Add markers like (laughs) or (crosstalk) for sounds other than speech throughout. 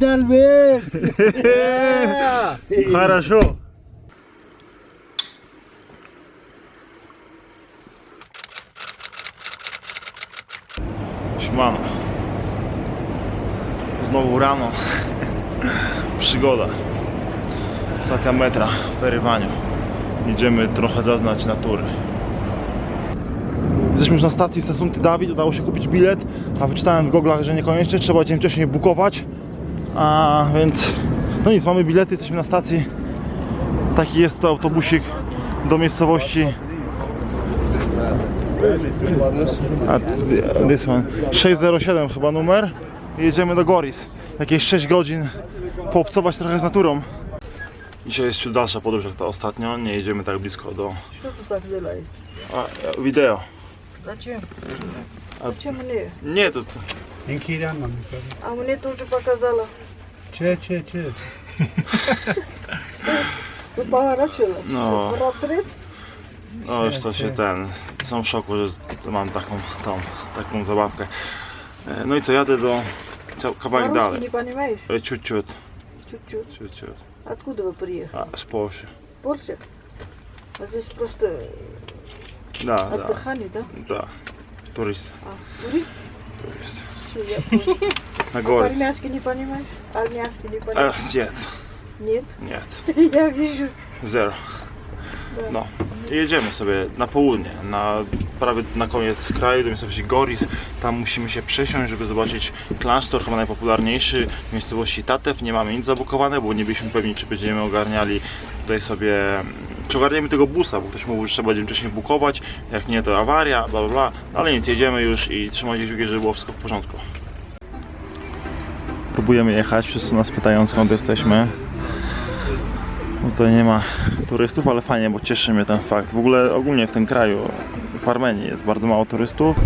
man! (laughs) Yeah! Хорошо. Siemano. Znowu rano. (laughs) Przygoda. Stacja metra w Erywaniu. Idziemy trochę zaznać natury. Jesteśmy już na stacji Sasunty Dawid, udało się kupić bilet, a wyczytałem w goglach, że niekoniecznie trzeba dzień wcześniej bukować. A więc, no nic, mamy bilety, jesteśmy na stacji. Taki jest to autobusik do miejscowości. A, this one. 607 chyba numer. Jedziemy do Goris. Jakieś 6 godzin poobcować trochę z naturą. Dzisiaj jest ciut dalsza podróż jak ta ostatnio. Nie jedziemy tak blisko do... A, wideo. Dlaczego? Dlaczego nie? Nie, to... Инкирян, мам. А мне тоже показала. Че, че, че. (laughs) Ты поворачивалась. No. Порацрец? no już to się ten. Są w szoku, że mam taką, tą, taką zabawkę. E, No i co, jadę do cia- kawałek По-русски dalej. не понимаешь? E, Ciut, ciut, Чуть-чуть. ciut, ciut. Откуда вы приехали? A, z Polszy. Польша? А здесь просто Da, da, отдыхали, да? da. Turyst, А, турист? turyst. Всё, я понял. Na А góry. по-армянски не понимаешь? Армянски не понимаешь? Ech, nie, Нет? nie. Я вижу. Zero. No. I jedziemy sobie na południe, na prawie na koniec kraju, do miejscowości Goris. Tam musimy się przesiąść, żeby zobaczyć klasztor, chyba najpopularniejszy w miejscowości Tatew. Nie mamy nic zabukowane, bo nie byliśmy pewni, czy będziemy ogarniali tutaj sobie, czy ogarniemy tego busa, bo ktoś mówił, że trzeba będzie wcześniej bukować, jak nie to awaria, bla bla bla. No Ale nic, jedziemy już i trzymajcie kciuki, żeby było wszystko w porządku. Próbujemy jechać, wszyscy nas pytają skąd jesteśmy. No tutaj nie ma turystów, ale fajnie, bo cieszy mnie ten fakt. W ogóle ogólnie w tym kraju, w Armenii jest bardzo mało turystów.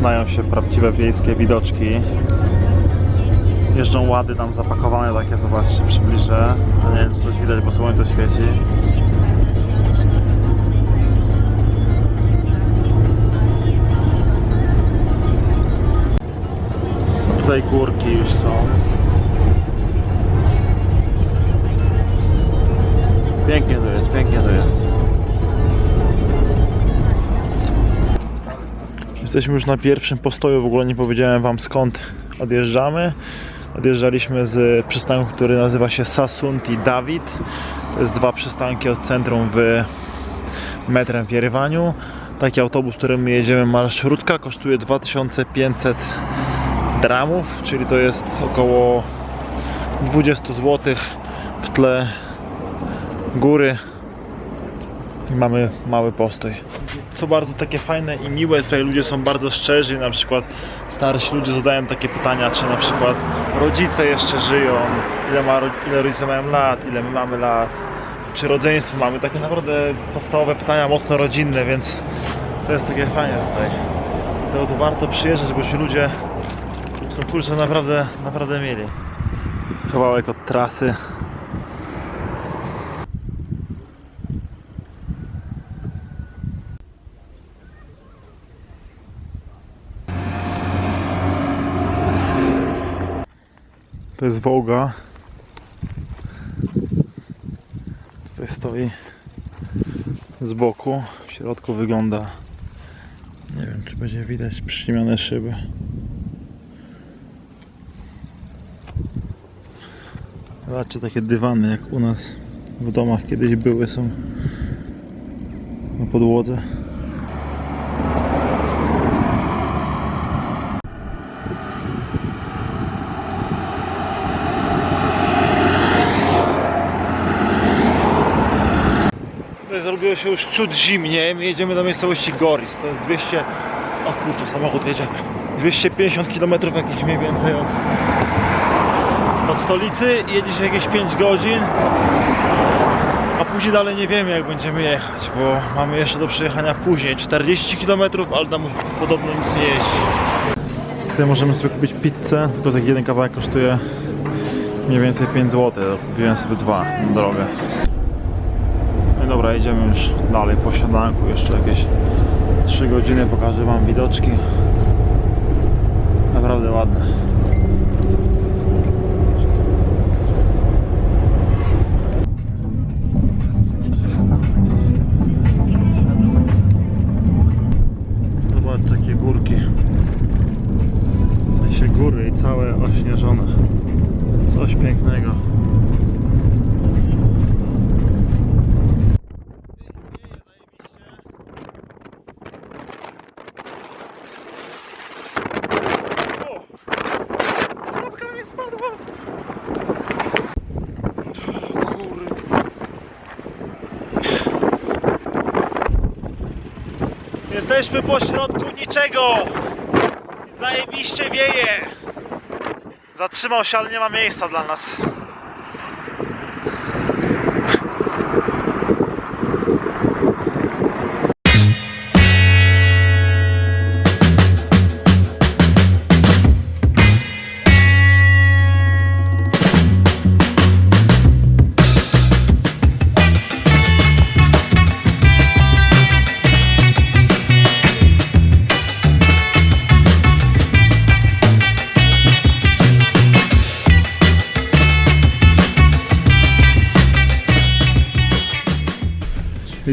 Zaczynają się prawdziwe wiejskie widoczki. Jeżdżą łady tam zapakowane takie, zobaczcie, przybliżę. Nie wiem, czy coś widać, bo słońce świeci. Tutaj górki już są. Pięknie to jest, pięknie to jest. Jesteśmy już na pierwszym postoju, w ogóle nie powiedziałem wam skąd odjeżdżamy. Odjeżdżaliśmy z przystanku, który nazywa się Sasunti Dawid. To jest dwa przystanki od centrum w metrem w Jerewaniu. Taki autobus, którym my jedziemy marszrutka, kosztuje 2500 dramów, czyli to jest około 20 zł w tle góry i mamy mały postój. Co bardzo takie fajne i miłe, tutaj ludzie są bardzo szczerzy, na przykład starsi ludzie zadają takie pytania, czy na przykład rodzice jeszcze żyją, ile, ma, ile rodzice mają lat, ile my mamy lat, czy rodzeństwo mamy, takie naprawdę podstawowe pytania, mocno rodzinne, więc to jest takie fajne tutaj. To, to warto przyjeżdżać, bo ci ludzie są kurczę naprawdę, naprawdę mieli. Kawałek od trasy. To jest Wołga. Tutaj stoi z boku. W środku wygląda. Nie wiem, czy będzie widać przyciemione szyby. Zobaczcie, takie dywany jak u nas w domach kiedyś były, są na podłodze. Tutaj zrobiło się już ciut zimniej. My jedziemy do miejscowości Goris. To jest 200. O kurczę, samochód jedzie. 250 km jakieś mniej więcej od, od stolicy. Jedzie się jakieś 5 godzin. A później dalej nie wiemy jak będziemy jechać, bo mamy jeszcze do przejechania później 40 km, ale tam już podobno nic nie jeździ. Tutaj możemy sobie kupić pizzę, tylko taki jeden kawałek kosztuje mniej więcej 5 zł. Kupiłem sobie dwa na drogę. Dobra, idziemy już dalej po śniadanku. Jeszcze jakieś 3 godziny pokażę Wam widoczki. Naprawdę ładne. Jesteśmy po środku niczego. Zajebiście wieje. Zatrzymał się, ale nie ma miejsca dla nas.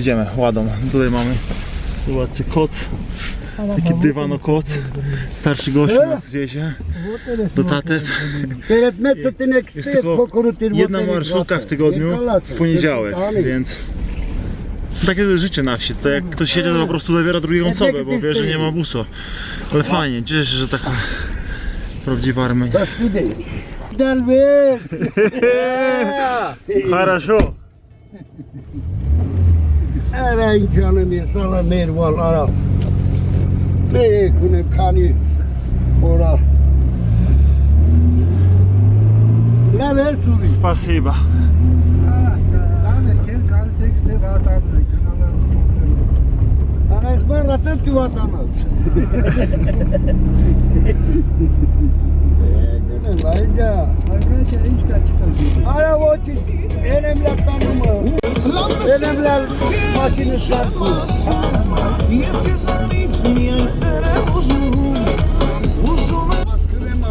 Idziemy ładą. Tutaj mamy, zobaczcie, koc. Taki dywano koc. Starszy gościu nas wiezie do Tatew. Jest tylko jedna marszałka w tygodniu, w poniedziałek, więc takie życie na wsi. To jak ktoś jedzie, to po prostu zabiera drugą osobę, bo wie, że nie ma buso. Ale fajnie, cieszę się, że taka prawdziwa Armenia. Delbir. Хорошо. (laughs) Eren canım insana merval ara. Ne kunem kani. Ora. Ne ver suri? Спасибо. Ana esbarratan tu vatandaş. Makinesi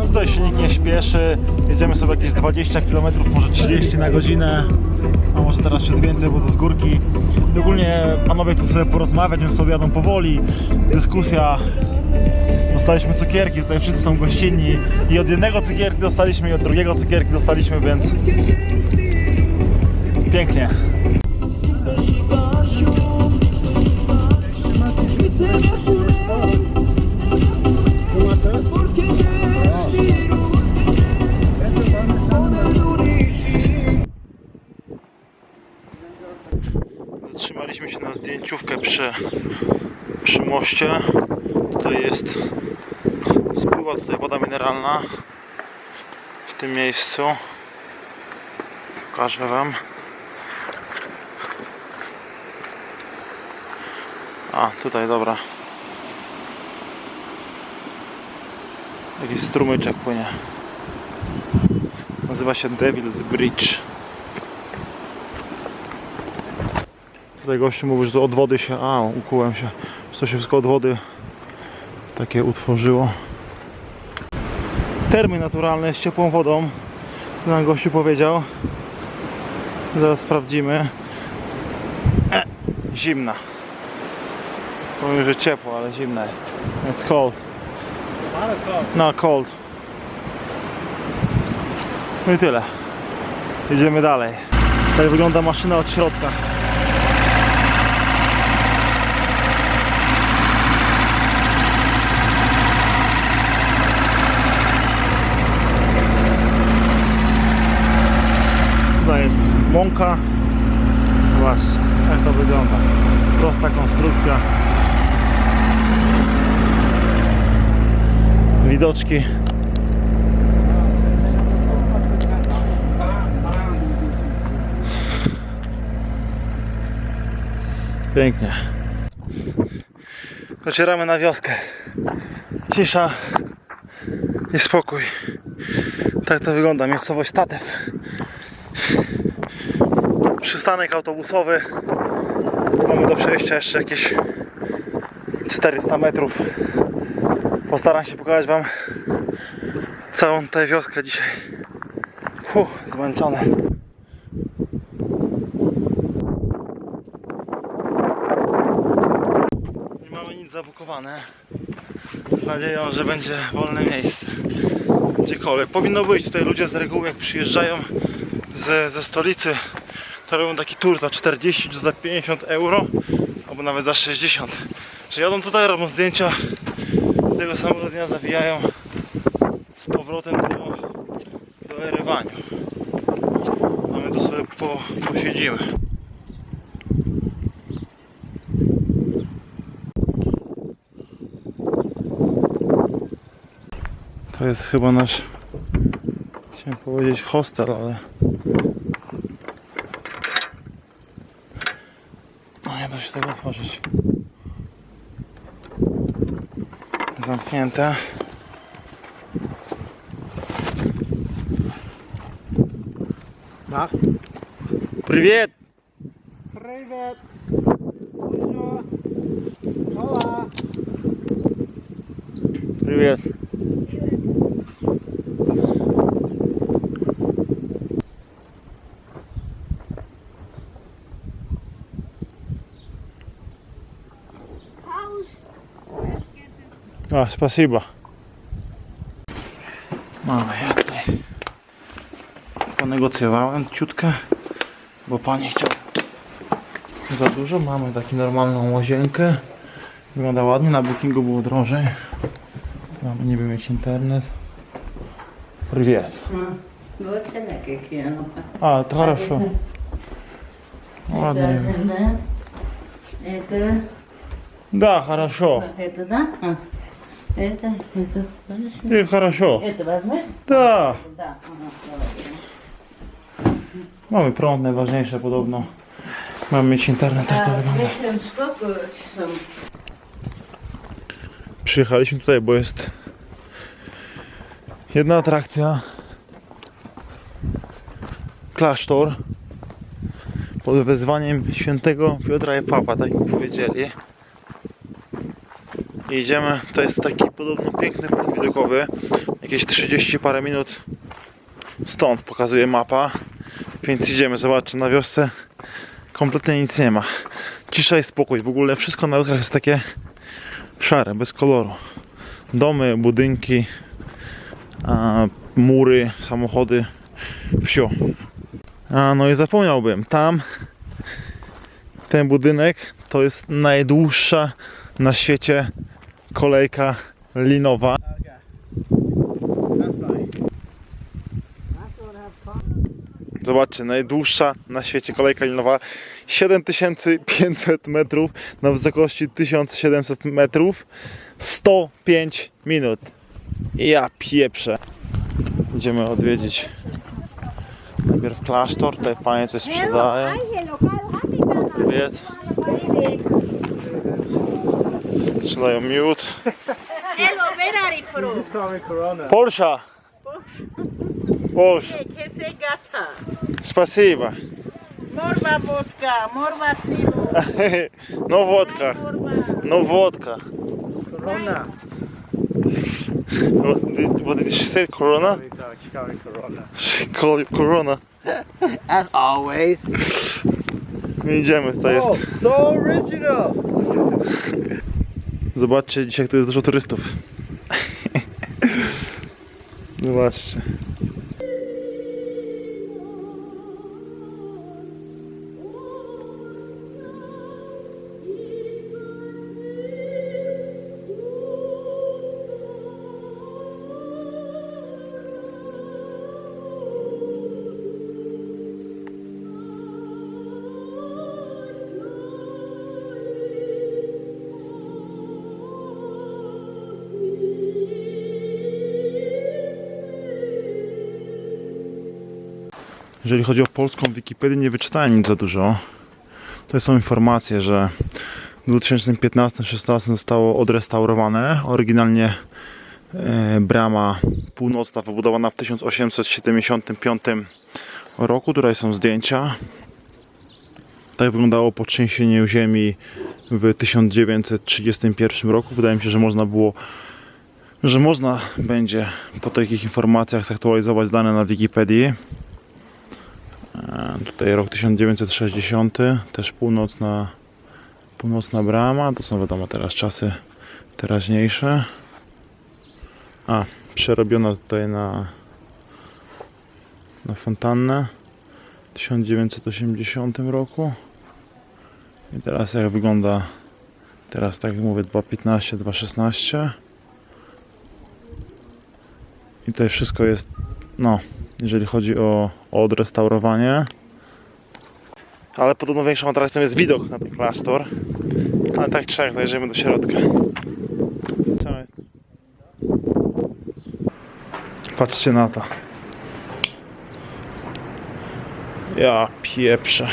Tutaj się nikt nie śpieszy. Jedziemy sobie jakieś 20 km, może 30 na godzinę. A może teraz ciut więcej, bo to z górki. I ogólnie panowie chcą sobie porozmawiać, więc sobie jadą powoli. Dyskusja. Dostaliśmy cukierki, tutaj wszyscy są gościnni. I od jednego cukierki dostaliśmy, i od drugiego cukierki dostaliśmy, więc pięknie. Zatrzymaliśmy się na zdjęciówkę przy, przy moście. Tutaj jest spływa tutaj woda mineralna w tym miejscu. Pokażę Wam. A, tutaj dobra. Jakiś strumyczek płynie. Nazywa się Devil's Bridge. Tutaj gościu mówił, że od wody się... A, ukułem się. Że to się wszystko od wody takie utworzyło. Termy naturalne z ciepłą wodą. Nam gościu powiedział. Zaraz sprawdzimy. E, zimna. Powiem, że ciepło, ale zimna jest. It's cold. No, cold. No i tyle. Jedziemy dalej. Tak wygląda maszyna od środka. Tutaj jest mąka. Właśnie, jak to wygląda. Prosta konstrukcja. Widoczki. Pięknie. Docieramy na wioskę. Cisza. Niespokój. Tak to wygląda, miejscowość Tatew. Przystanek autobusowy. Mamy do przejścia jeszcze jakieś 400 metrów. Postaram się pokazać Wam całą tę wioskę dzisiaj. Fuh, zmęczony. Nie mamy nic zabukowane. Z nadzieją, że będzie wolne miejsce. Gdziekolwiek. Powinno być tutaj ludzie z reguły jak przyjeżdżają ze, ze stolicy to robią taki tour za 40 czy za 50 euro albo nawet za 60 że jadą tutaj, robią zdjęcia tego samego dnia zawijają z powrotem do, do Erywaniu a my tu sobie po, posiedzimy. To jest chyba nasz chciałem powiedzieć hostel, ale otworzyć. Zamknięta. Да? Привет! А, спасибо. Mamy, ja tutaj ponegocjowałem ciutkę, bo pani chciał za dużo. Mamy taką normalną łazienkę. Wygląda ładnie, na bookingu było drożej. Mamy niby mieć internet. Привет. Вот цена какие ну А, это хорошо. Ладно. Это, это, Да, хорошо. это, да? А, это, это, подожди. И хорошо. это возьмешь? Да. Да, ага, давай. Mamy prąd, najważniejsze podobno. Mamy mieć internet, tak to А wygląda. вечером сколько часов? Przyjechaliśmy tutaj, bo jest jedna atrakcja. Klasztor pod wezwaniem świętego Piotra i Papa, tak mi powiedzieli. I idziemy, to jest taki podobno piękny punkt widokowy, jakieś 30 parę minut stąd pokazuje mapa, więc idziemy, zobaczcie, na wiosce kompletnie nic nie ma. Cisza i spokój, w ogóle wszystko na wioskach jest takie szare, bez koloru. Domy, budynki, mury, samochody, wsio. A no i zapomniałbym, tam ten budynek to jest najdłuższa na świecie kolejka linowa. Zobaczcie, najdłuższa na świecie kolejka linowa 7500 metrów na wysokości 1700 metrów 105 minut. Ja pieprzę. Idziemy odwiedzić najpierw klasztor, tutaj panie coś sprzedają. Привет. Should I unmute? Hello, where are you from? Porsche. Porsche. Спасибо. Морва водка, морва сила. Ну водка. Ну водка. Корона. What did she say? Corona? She called it Corona. As always. Nie idziemy, to jest. so original! Zobaczcie, dzisiaj tu jest dużo turystów. (laughs) Zobaczcie. Jeżeli chodzi o polską Wikipedię, nie wyczytałem nic za dużo. To są informacje, że w 2015-2016 zostało odrestaurowane. Oryginalnie E, Brama północna wybudowana w 1875 roku. Tutaj są zdjęcia. Tak wyglądało po trzęsieniu ziemi w 1931 roku. Wydaje mi się, że można było, że można będzie po takich informacjach zaktualizować dane na Wikipedii. E, Tutaj rok 1960, też północna, północna brama. To są wiadomo teraz czasy teraźniejsze. A, przerobiona tutaj na, na fontannę w 1980 roku. I teraz jak wygląda teraz tak jak mówię 2.15, 2.16 i tutaj wszystko jest no, jeżeli chodzi o, o odrestaurowanie ale podobno większą atrakcją jest widok na ten klasztor ale tak czy jak zajrzymy do środka Patrzcie na to. Ja pieprzę.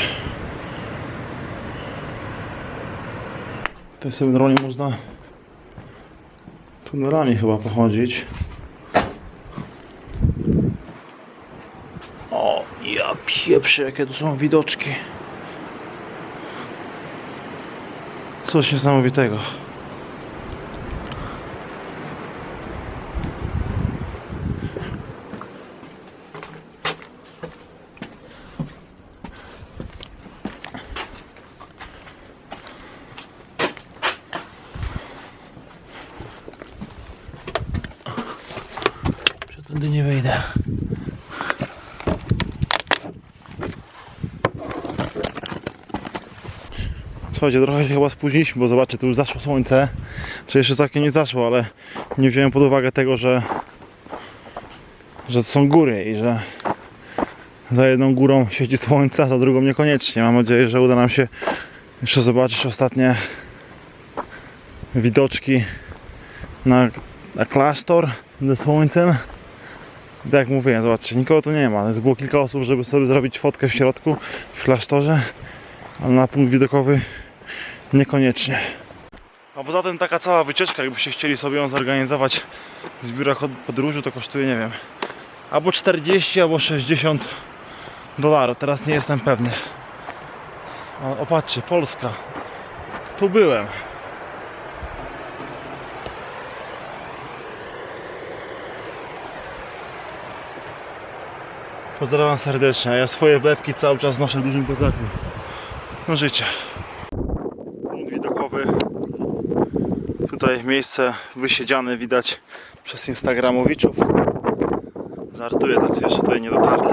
Tutaj sobie normalnie można tunelami chyba pochodzić. O, ja pieprzę, jakie tu są widoczki. Coś niesamowitego. Słuchajcie, trochę się chyba spóźniliśmy, bo zobaczcie, tu już zaszło słońce. Czy jeszcze całkiem nie zaszło, ale nie wziąłem pod uwagę tego, że że są góry i że za jedną górą świeci słońce, a za drugą niekoniecznie. Mam nadzieję, że uda nam się jeszcze zobaczyć ostatnie widoczki na, na klasztor ze słońcem. Tak jak mówiłem, zobaczcie, nikogo tu nie ma. Było kilka osób, żeby sobie zrobić fotkę w środku, w klasztorze, ale na punkt widokowy niekoniecznie. A poza tym taka cała wycieczka, jakbyście chcieli sobie ją zorganizować z biura podróży, to kosztuje, nie wiem, albo 40, albo 60 dolarów. Teraz nie jestem pewny. O, o patrzcie, Polska. Tu byłem. Pozdrawiam serdecznie, ja swoje wlepki cały czas noszę dużym plecaku. No życie. Punkt widokowy. Tutaj miejsce wysiedziane widać przez instagramowiczów. Żartuję, tacy jeszcze tutaj nie dotarli.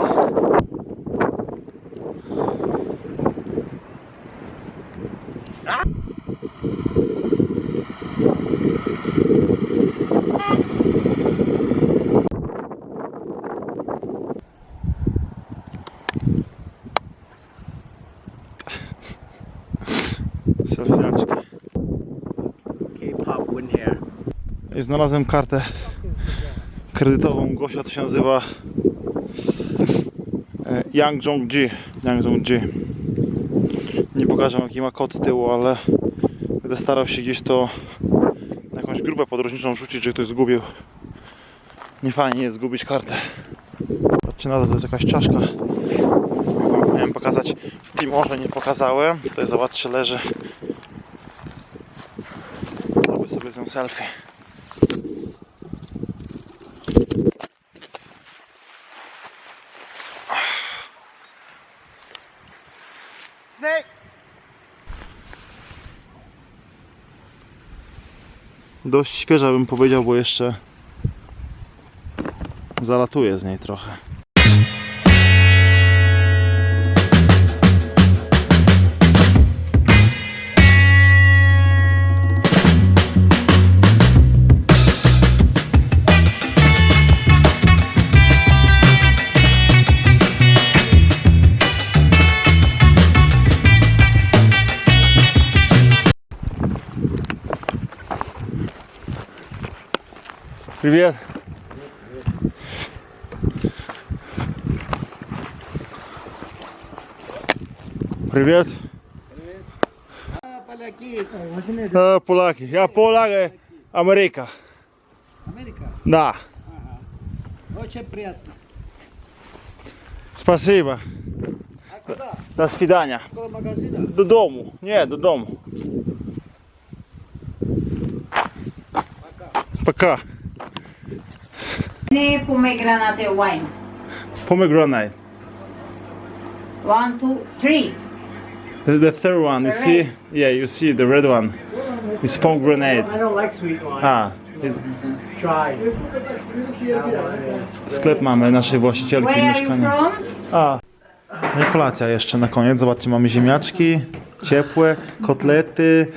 Znalazłem kartę kredytową. Gosia to się nazywa e, Yang Jong-ji. Yang Jong-ji. Nie pokażę jaki ma kod z tyłu, ale będę starał się gdzieś to na jakąś grupę podróżniczą rzucić, że ktoś zgubił. Nie fajnie jest zgubić kartę. Patrzcie na to, to jest jakaś czaszka. Miałem pokazać w Timorze, nie pokazałem. Tutaj zobaczcie, leży. Zrobię sobie z nią selfie. Dość świeża bym powiedział, bo jeszcze zalatuje z niej trochę. Привет. Привет, привет. Привет. Привет. А, поляки. Я поляк, э, Америка. Америка? Да. Ага. Очень приятно. Спасибо. А куда? До свидания. До магазина? До дому. Не, до дому. Пока. Пока. Ne pomegranate wine. Pomegranate. One, two, three. The, the third one, you see? Yeah, you see the red one. It's pomegranate. I don't like sweet wine. A, jest- Try. sklep mamy naszej właścicielki mieszkania. A. No i kolacja jeszcze na koniec. Zobaczcie, mamy ziemniaczki, ciepłe, kotlety,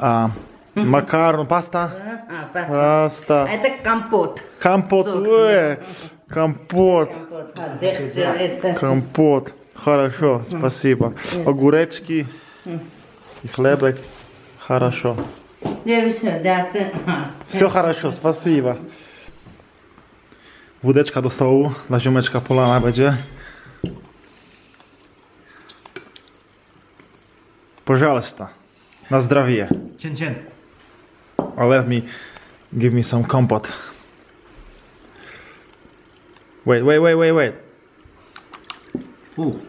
a makaron, pasta. А, Паста. А это компот. Компот. Сок, э, компот. Компот. Хорошо, спасибо. Огуречки и хлебок. Хорошо. Все хорошо, спасибо. Wódeczka do stołu, na ziomeczka polana będzie. Pożalsta. Na zdrowie. Cien, cien. or let me give me some compote. Wait, wait, wait, wait, wait. Ooh.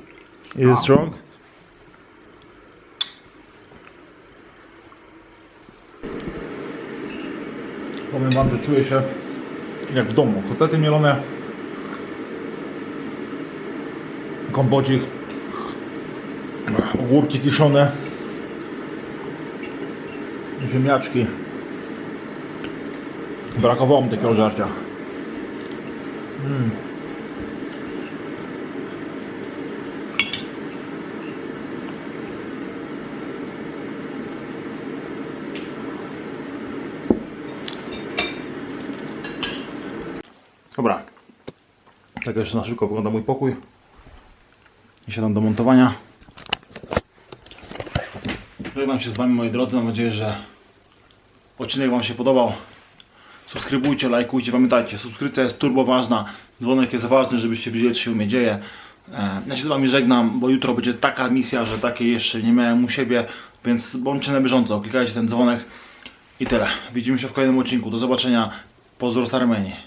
Is wow. it strong? Powiem wam, że czuję się jak w domu. Kotlety mielone, kompocik, ogórki kiszone, ziemniaczki. Brakowało mi takiego żarcia. Dobra. Tak jeszcze na szybko wygląda mój pokój. I siadam do montowania. Żegnam się z Wami moi drodzy. Mam nadzieję, że odcinek Wam się podobał. Subskrybujcie, lajkujcie. Pamiętajcie, subskrypcja jest turbo ważna. Dzwonek jest ważny, żebyście wiedzieli, co się u mnie dzieje. E, Ja się z Wami żegnam, bo jutro będzie taka misja, że takiej jeszcze nie miałem u siebie. Więc bądźcie na bieżąco. Klikajcie ten dzwonek. I tyle. Widzimy się w kolejnym odcinku. Do zobaczenia. Pozdro z Armenii.